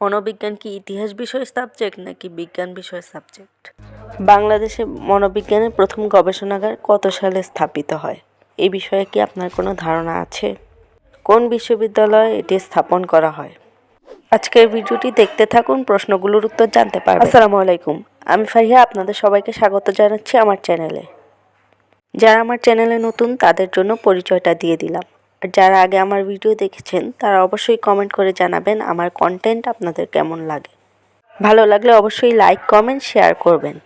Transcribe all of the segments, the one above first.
মনোবিজ্ঞান কি ইতিহাস বিষয় সাবজেক্ট নাকি বিজ্ঞান বিষয় সাবজেক্ট বাংলাদেশে মনোবিজ্ঞানের প্রথম গবেষণাগার কত সালে স্থাপিত হয়? এই বিষয়ে কি আপনার কোনো ধারণা আছে? কোন বিশ্ববিদ্যালয়ে এটি স্থাপন করা হয়? আজকের ভিডিওটি দেখতে থাকুন, প্রশ্নগুলোর উত্তর জানতে পারবেন। আসসালামু আলাইকুম। আমি ফারিহা, আপনাদের সবাইকে স্বাগত জানাচ্ছি আমার চ্যানেলে। যারা আমার চ্যানেলে নতুন, তাদের জন্য পরিচয়টা দিয়ে দিলাম। আর যারা আগে আমার ভিডিও দেখেছেন, তারা অবশ্যই কমেন্ট করে জানাবেন আমার কন্টেন্ট আপনাদের কেমন লাগে। ভালো লাগলে অবশ্যই লাইক কমেন্ট শেয়ার করবেন।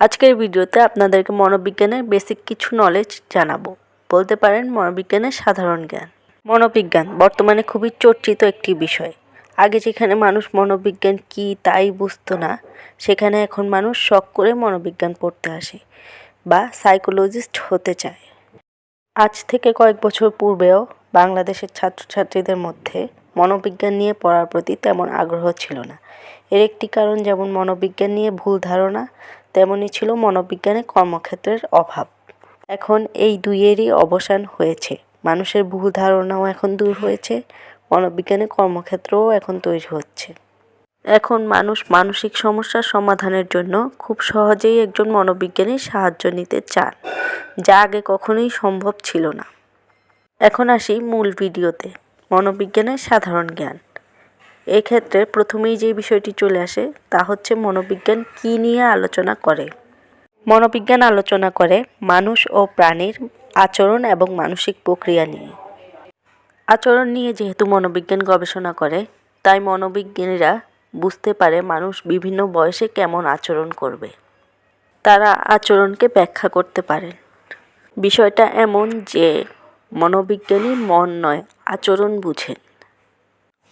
আজকের ভিডিওতে আপনাদেরকে মনোবিজ্ঞানের বেসিক কিছু নলেজ জানাব। বলতে পারেন মনোবিজ্ঞানের সাধারণ জ্ঞান। মনোবিজ্ঞান বর্তমানে খুবই চর্চিত একটি বিষয়। আগে যেখানে মানুষ মনোবিজ্ঞান কি তাই বুঝতো না, সেখানে এখন মানুষ শখ করে মনোবিজ্ঞান পড়তে আসে বা সাইকোলজিস্ট হতে চায়। আজ থেকে কয়েক বছর পূর্বেও বাংলাদেশের ছাত্রছাত্রীদের মধ্যে মনোবিজ্ঞান নিয়ে পড়ার প্রতি তেমন আগ্রহ ছিল না। এর একটি কারণ যেমন মনোবিজ্ঞান নিয়ে ভুল ধারণা তেমনই ছিল মনোবিজ্ঞানে কর্মক্ষেত্রের অভাব। এখন এই দুইয়েরই অবসান হয়েছে। মানুষের ভুল ধারণাও এখন দূর হয়েছে, মনোবিজ্ঞানে কর্মক্ষেত্রও এখন তৈরি হচ্ছে। এখন মানুষ মানসিক সমস্যার সমাধানের জন্য খুব সহজেই একজন মনোবিজ্ঞানীর সাহায্য নিতে চান। যা আগে কখনোই সম্ভব ছিল না। এখন আসি মূল ভিডিওতে, মনোবিজ্ঞানের সাধারণ জ্ঞান। এক্ষেত্রে প্রথমেই যে বিষয়টি চলে আসে, তা হচ্ছে মনোবিজ্ঞান কী নিয়ে আলোচনা করে। মনোবিজ্ঞান আলোচনা করে মানুষ ও প্রাণীর আচরণ এবং মানসিক প্রক্রিয়া নিয়ে। আচরণ নিয়ে যেহেতু মনোবিজ্ঞান গবেষণা করে, তাই মনোবিজ্ঞানীরা বুঝতে পারে মানুষ বিভিন্ন বয়সে কেমন আচরণ করবে। তারা আচরণকে ব্যাখ্যা করতে পারেন। বিষয়টা এমন যে মনোবিজ্ঞানী মন নয়, আচরণ বুঝেন।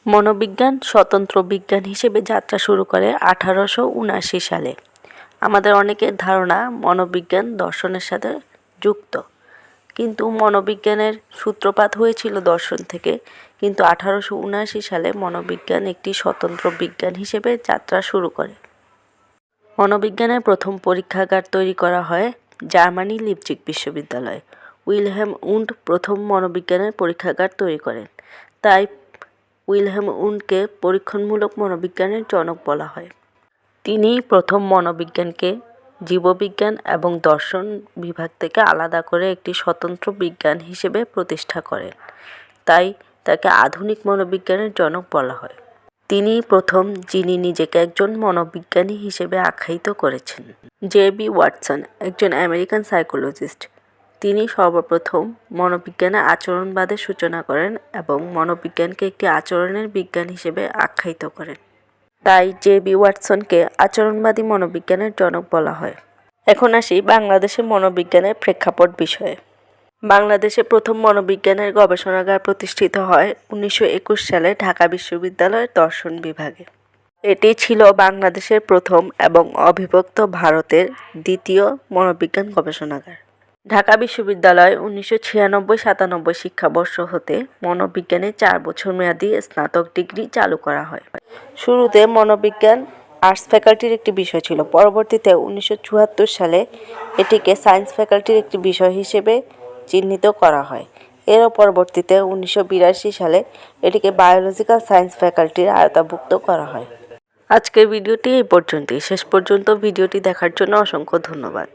মনোবিজ্ঞান স্বতন্ত্র বিজ্ঞান হিসেবে যাত্রা শুরু করে আঠারোশো উনআশি সালে। আমাদের অনেকের ধারণা মনোবিজ্ঞান দর্শনের সাথে যুক্ত। কিন্তু মনোবিজ্ঞানের সূত্রপাত হয়েছিল দর্শন থেকে। কিন্তু আঠারোশো উনআশি সালে মনোবিজ্ঞান একটি স্বতন্ত্র বিজ্ঞান হিসেবে যাত্রা শুরু করে। মনোবিজ্ঞানের প্রথম পরীক্ষাগার তৈরি করা হয় জার্মানি লিপজিক বিশ্ববিদ্যালয়ে। উইলহেম উন্ড প্রথম মনোবিজ্ঞানের পরীক্ষাগার তৈরি করেন। তাই উইলহেম উন্ডকে পরীক্ষণমূলক মনোবিজ্ঞানের জনক বলা হয়। তিনিই প্রথম মনোবিজ্ঞানকে জীববিজ্ঞান এবং দর্শন বিভাগ থেকে আলাদা করে একটি স্বতন্ত্র বিজ্ঞান হিসেবে প্রতিষ্ঠা করেন। তাই তাকে আধুনিক মনোবিজ্ঞানের জনক বলা হয়। তিনিই প্রথম যিনি নিজেকে একজন মনোবিজ্ঞানী হিসেবে আখ্যায়িত করেছেন। জে বি ওয়াটসন, একজন আমেরিকান সাইকোলজিস্ট। তিনি সর্বপ্রথম মনোবিজ্ঞানে আচরণবাদের সূচনা করেন এবং মনোবিজ্ঞানকে একটি আচরণের বিজ্ঞান হিসেবে আখ্যায়িত করেন। তাই জে বি ওয়াটসনকে আচরণবাদী মনোবিজ্ঞানের জনক বলা হয়। এখন আসি বাংলাদেশে মনোবিজ্ঞানের প্রেক্ষাপট বিষয়ে। বাংলাদেশে প্রথম মনোবিজ্ঞানের গবেষণাগার প্রতিষ্ঠিত হয় উনিশশো একুশ সালে ঢাকা বিশ্ববিদ্যালয়ের দর্শন বিভাগে। এটি ছিল বাংলাদেশের প্রথম এবং অবিভক্ত ভারতের দ্বিতীয় মনোবিজ্ঞান গবেষণাগার। ঢাকা বিশ্ববিদ্যালয় উনিশশো ছিয়ানব্বই সাতানব্বই শিক্ষাবর্ষ হতে মনোবিজ্ঞানে চার বছর মেয়াদী স্নাতক ডিগ্রি চালু করা হয়। শুরুতে মনোবিজ্ঞান আর্টস ফ্যাকাল্টির একটি বিষয় ছিল, পরবর্তীতে উনিশশো চুয়াত্তর সালে এটিকে সায়েন্স ফ্যাকাল্টির একটি বিষয় হিসেবে চিহ্নিত করা হয়। এর পরবর্তীতে উনিশশো বিরাশি সালে এটিকে বায়োলজিক্যাল সায়েন্স ফ্যাকাল্টির আয়তাভুক্ত করা হয়। আজকের ভিডিওটি এই পর্যন্তই। শেষ পর্যন্ত ভিডিওটি দেখার জন্য অসংখ্য ধন্যবাদ।